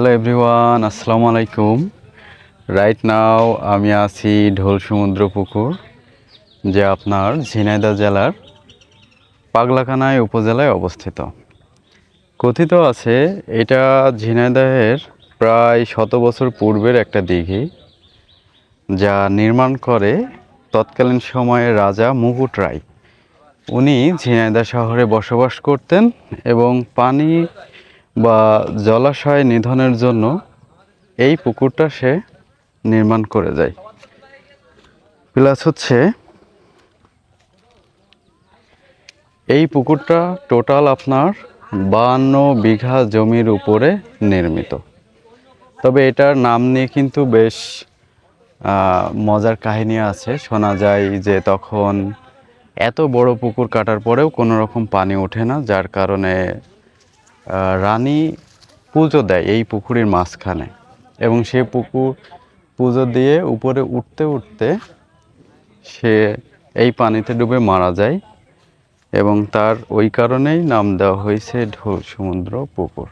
Hello everyone, আসসালামু আলাইকুম। Right now আমি আছি ঢোল সমুদ্র পুকুর, যে আপনার ঝিনাইদা জেলার পাগলাকানাই উপজেলায় অবস্থিত। কথিত আছে, এটা ঝিনাইদহের প্রায় শত বছর পূর্বের একটা দিঘি, যা নির্মাণ করে তৎকালীন সময়ে রাজা মুকুট রায়। উনি ঝিনাইদা শহরে বসবাস করতেন এবং পানি বা জলাশয় নিধনের জন্য এই পুকুরটা সে নির্মাণ করে যায়। প্লাস হচ্ছে এই পুকুরটা টোটাল আপনার বাহান্ন বিঘা জমির উপরে নির্মিত। তবে এটার নাম নিয়ে কিন্তু বেশ মজার কাহিনী আছে। শোনা যায় যে তখন এত বড় পুকুর কাটার পরেও কোনো রকম পানি ওঠে না, যার কারণে রানী পুজো দেয় এই পুকুরের মাঝখানে। এবং সে পুকুর পুজো দিয়ে উপরে উঠতে উঠতে সে এই পানিতে ডুবে মারা যায় এবং তার ওই কারণেই নাম দেওয়া হয়েছে ঢোল সমুদ্র পুকুর।